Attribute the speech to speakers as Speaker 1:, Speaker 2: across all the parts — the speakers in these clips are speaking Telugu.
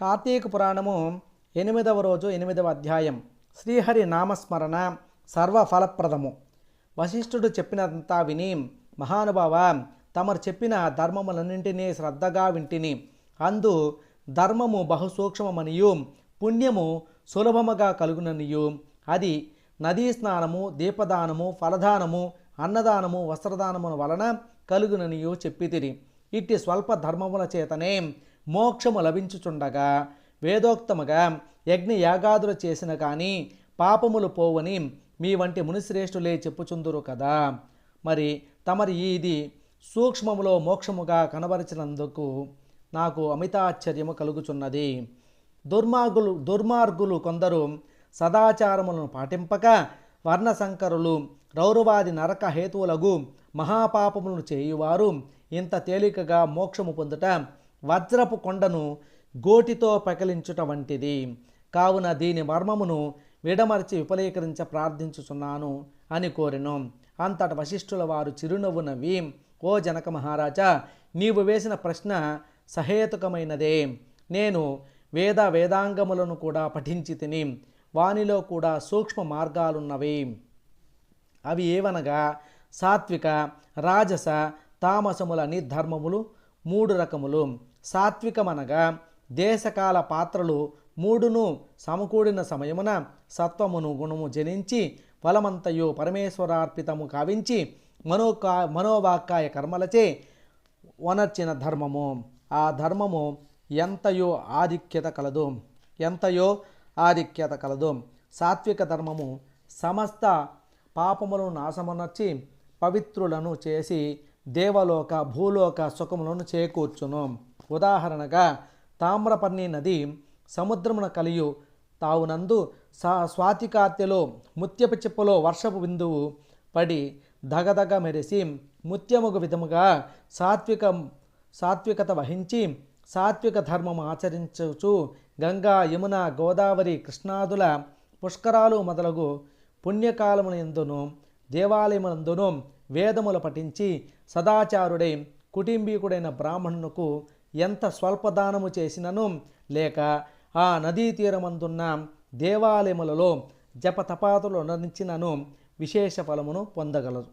Speaker 1: కార్తీక పురాణము ఎనిమిదవ రోజు ఎనిమిదవ అధ్యాయం. శ్రీహరి నామస్మరణ సర్వ ఫలప్రదము వశిష్ఠుడు చెప్పినంతా విని మహానుభావ తమరు చెప్పిన ధర్మములన్నింటినీ శ్రద్ధగా వింటిని. అందు ధర్మము బహుసూక్ష్మమనియు పుణ్యము సులభముగా కలుగుననియు. అది నదీ స్నానము దీపదానము ఫలదానము అన్నదానము వస్త్రదానము వలన కలుగుననియు చెప్పితిరి. ఇట్టి స్వల్ప ధర్మముల చేతనే మోక్షము లభించుచుండగా వేదోక్తముగా యజ్ఞ యాగాదులు చేసిన కానీ పాపములు పోవని మీ వంటి మునిశ్రేష్ఠులే చెప్పుచుందురు కదా. మరి తమరి ఇది సూక్ష్మములో మోక్షముగా కనబరిచినందుకు నాకు అమితాశ్చర్యము కలుగుచున్నది. దుర్మార్గులు దుర్మార్గులు కొందరు సదాచారములను పాటింపక వర్ణశంకరులు రౌరవాది నరక హేతువులగు మహాపాపములను చేయువారు ఇంత తేలికగా మోక్షము పొందుట వజ్రపు కొండను గోటితో పకిలించుట వంటిది. కావున దీని మర్మమును విడమర్చి విపలీకరించ ప్రార్థించుచున్నాను అని కోరెను. అంతట వశిష్ఠుల వారు చిరునవ్వు నవ్వి ఓ జనక మహారాజా నీవు వేసిన ప్రశ్న సహేతుకమైనదే. నేను వేద వేదాంగములను కూడా పఠించి తిని వానిలో కూడా సూక్ష్మ మార్గాలున్నవి. అవి ఏవనగా సాత్విక రాజస తామసములని ధర్మములు మూడు రకములు. సాత్వికమనగా దేశకాల పాత్రలు మూడును సమకూడిన సమయమున సత్వమును గుణము జనించి ఫలమంతయు పరమేశ్వరార్పితము కావించి మనోకా మనోవాక్కాయ కర్మలచే వనర్చిన ధర్మము. ఆ ధర్మము ఎంతయో ఆధిక్యత కలదు. ఎంతయో ఆధిక్యత కలదు. సాత్విక ధర్మము సమస్త పాపములను నాశమునర్చి పవిత్రులను చేసి దేవలోక భూలోక సుఖములను చేకూర్చును. ఉదాహరణగా తామ్రపర్ణి నది సముద్రమున కలియు తావునందు సా స్వాతికార్తెలో ముత్యపు చిప్పలో వర్షపు బిందువు పడి దగదగ మెరిసి ముత్యముగు విధముగా సాత్వికం సాత్వికత వహించి సాత్విక ధర్మం ఆచరించుచు గంగా యమున గోదావరి కృష్ణాదుల పుష్కరాలు మొదలగు పుణ్యకాలమునందును దేవాలయములందును వేదములు పఠించి సదాచారుడై కుటుంబీకుడైన బ్రాహ్మణునకు ఎంత స్వల్పదానము చేసినను? లేక ఆ నదీ తీరమందున్న దేవాలయములలో జపతపాతులు నరించినను విశేష ఫలమును పొందగలరు.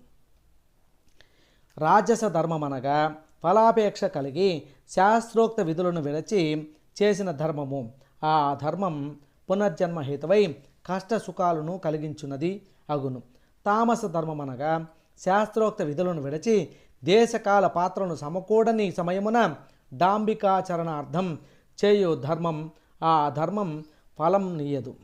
Speaker 1: రాజస ధర్మమనగా ఫలాపేక్ష కలిగి శాస్త్రోక్త విధులను విడచి చేసిన ధర్మము. ఆ ధర్మం పునర్జన్మహేతువై కష్టసుఖాలను కష్ట సుఖాలను కలిగించున్నది అగును. తామస ధర్మమనగా శాస్త్రోక్త విధులను విడచి దేశకాల పాత్రను సమకూడని సమయమున దాంబికాచరణార్థం చేయు ధర్మం. ఆ ధర్మం ఫలం నీయదు.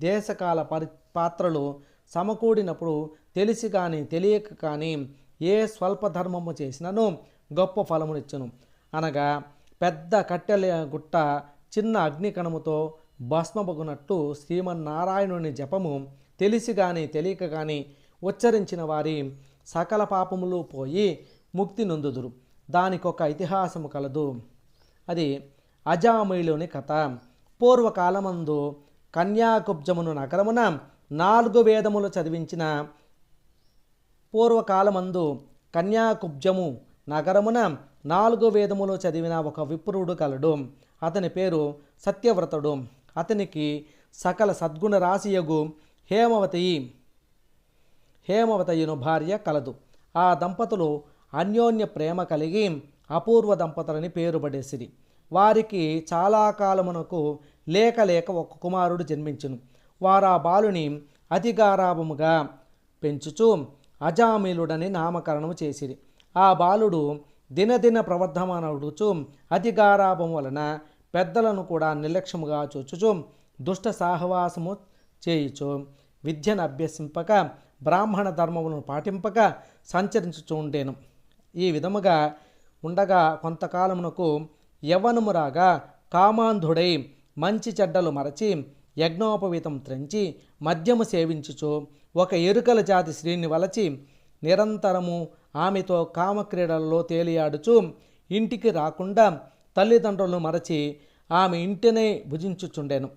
Speaker 1: దేశకాల పరి పాత్రలు సమకూడినప్పుడు తెలిసి కానీ తెలియక కానీ ఏ స్వల్ప ధర్మము చేసినను గొప్ప ఫలమునిచ్చును. అనగా పెద్ద కట్టెల గుట్ట చిన్న అగ్నికణముతో భస్మబగునట్టు శ్రీమన్నారాయణుని జపము తెలిసి కానీ తెలియక కానీ ఉచ్చరించిన వారి సకల పాపములు పోయి ముక్తి నొందుదురు. దానికొక ఇతిహాసము కలదు. అది అజామయులోని కథ. పూర్వకాలమందు కన్యాకుబ్జమును నగరమున నాలుగు వేదములు చదివించిన పూర్వకాలమందు కన్యాకుబ్జము నగరమున నాలుగు వేదములు చదివిన ఒక విప్రుడు కలడు. అతని పేరు సత్యవ్రతుడు. అతనికి సకల సద్గుణ రాశియగు హేమవతి. హేమవతయును భార్య కలదు. ఆ దంపతులు అన్యోన్య ప్రేమ కలిగి అపూర్వ దంపతులని పేరు పడేసిరి. వారికి చాలా కాలమునకు లేక లేక ఒక కుమారుడు జన్మించును. వారు ఆ బాలుని అతిగారాభముగా పెంచుచు అజామిలుడని నామకరణము చేసిరి. ఆ బాలుడు దినదిన ప్రవర్ధమానడుచు అతిగారాభం వలన పెద్దలను కూడా నిర్లక్ష్యముగా చూచుచు దుష్ట సాహవాసము చేయుచు విద్యను అభ్యసింపక బ్రాహ్మణ ధర్మములను పాటింపక సంచరించుచూ ఉండేను. ఈ విధముగా ఉండగా కొంతకాలమునకు యవ్వనము రాగా కామాంధుడై మంచి చెడ్డలు మరచి యజ్ఞోపవీతం త్రంచి మద్యము సేవించుచు ఒక ఎరుకల జాతి స్త్రీని వలచి నిరంతరము ఆమెతో కామక్రీడలలో తేలియాడుచు ఇంటికి రాకుండా తల్లిదండ్రులను మరచి ఆమె ఇంటినే భుజించుచుండెను.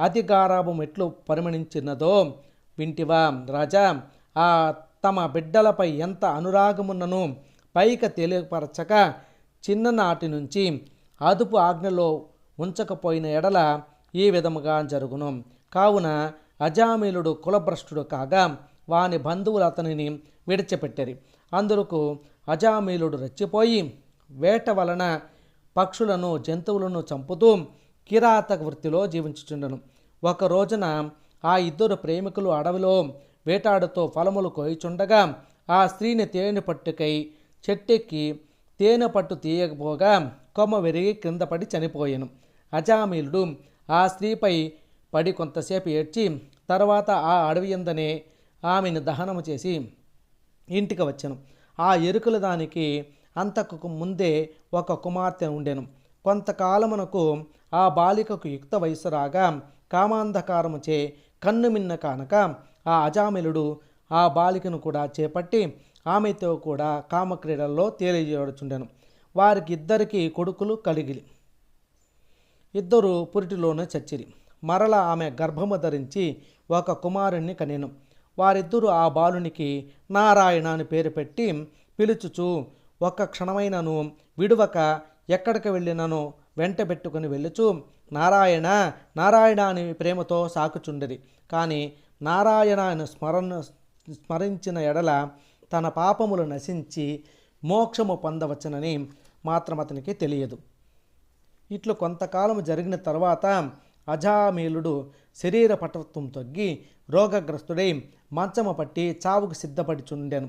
Speaker 1: అతి గారాభం ఎట్లు పరిమణించినదో వింటివా రాజా ఆ తమ బిడ్డలపై ఎంత అనురాగమున్నను పైక తెలియపరచక చిన్ననాటి నుంచి అదుపు ఆజ్ఞలో ఉంచకపోయిన ఎడల ఈ విధముగా జరుగును. కావున అజామీలుడు కులభ్రష్టుడు కాగా వాని బంధువులు అతనిని విడిచిపెట్టారు. అందరకు అజామీలుడు రెచ్చిపోయి వేట వలన పక్షులను జంతువులను చంపుతూ కిరాతక వృత్తిలో జీవించుచుండెను. ఒక రోజున ఆ ఇద్దరు ప్రేమికులు అడవిలో వేటాడుతూ ఫలములు కోయిచుండగా ఆ స్త్రీని తేనె పట్టుకై చెట్టెక్కి తేనె పట్టు తీయకపోగా కొమ్మ విరిగి క్రింద పడి చనిపోయాను. అజామీలుడు ఆ స్త్రీపై పడి కొంతసేపు ఏడ్చి తర్వాత ఆ అడవి ఎందనే ఆమెను దహనము చేసి ఇంటికి వచ్చాను. ఆ ఎరుకల దానికి అంతకు ముందే ఒక కుమార్తె ఉండెను. కొంతకాలమునకు ఆ బాలికకు యుక్త వయసు రాగా కామాంధకారముచే కన్ను మిన్న కానక ఆ అజామిలుడు ఆ బాలికను కూడా చేపట్టి ఆమెతో కూడా కామక్రీడల్లో తేలియచుండెను వారికి ఇద్దరికి కొడుకులు కలిగిలి. ఇద్దరు పురిటిలోనే చచ్చిరి. మరల ఆమె గర్భము ధరించి ఒక కుమారుణ్ణి కనెను. వారిద్దరూ ఆ బాలునికి నారాయణ అని పేరు పెట్టి పిలుచుచు ఒక్క క్షణమైనను విడువక ఎక్కడికి వెళ్ళినను? వెంట పెట్టుకుని వెళ్ళుచు నారాయణ నారాయణ అని ప్రేమతో సాకుచుండరి. కానీ నారాయణ అని స్మరణ స్మరించిన ఎడల తన పాపములు నశించి మోక్షము పొందవచ్చునని మాత్రం అతనికి తెలియదు. ఇట్లు కొంతకాలం జరిగిన తర్వాత అజామీలుడు శరీర పటత్వం తగ్గి రోగగ్రస్తుడై మంచము పట్టి చావుకు సిద్ధపడిచుండెను.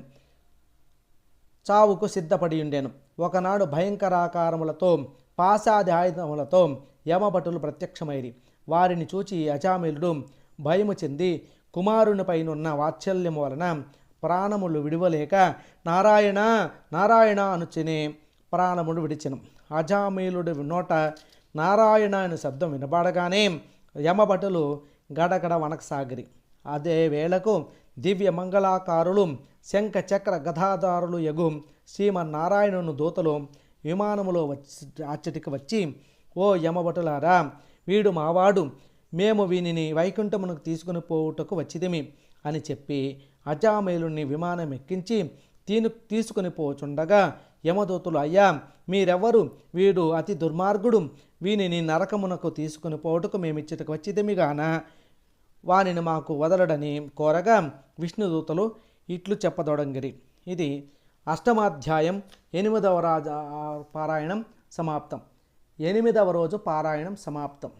Speaker 1: చావుకు సిద్ధపడి ఉండెను ఒకనాడు భయంకరాకారములతో పాశాది ఆయుధములతో యమభటులు ప్రత్యక్షమైరి. వారిని చూచి అజామిలుడు భయము చెంది కుమారునిపైనున్న వాత్సల్యము వలన ప్రాణములు విడవలేక నారాయణ నారాయణ అనుచునే ప్రాణములు విడిచెను. అజామీలుడి నోట నారాయణ అనే శబ్దం వినబడగానే యమభటులు గడగడ వనకసాగిరి. అదే వేళకు దివ్య మంగళాకారులు శంఖ చక్ర గదాదారులు యగు శ్రీమన్నారాయణను దూతలు విమానములో వచ్చి అచ్చటికి వచ్చి ఓ యమభటులారా వీడు మావాడు మేము వీనిని వైకుంఠమునకు తీసుకుని పోవుటకు వచ్చిదిమి అని చెప్పి అజామేలుని విమానం ఎక్కించి తీను తీసుకుని పోచుండగా యమదూతులు అయ్యా మీరెవ్వరు? వీడు అతి దుర్మార్గుడు. వీనిని నరకమునకు తీసుకుని పోవుటకు మేమిచ్చటకు వచ్చిదిమిగాన వానిని మాకు వదలడని కోరగా విష్ణుదూతలు ఇట్లు చెప్పదొడంగిరి. ఇది అష్టమాధ్యాయం ఎనిమిదవ రాజ పారాయణం సమాప్తం. ఎనిమిదవ రోజు పారాయణం సమాప్తం.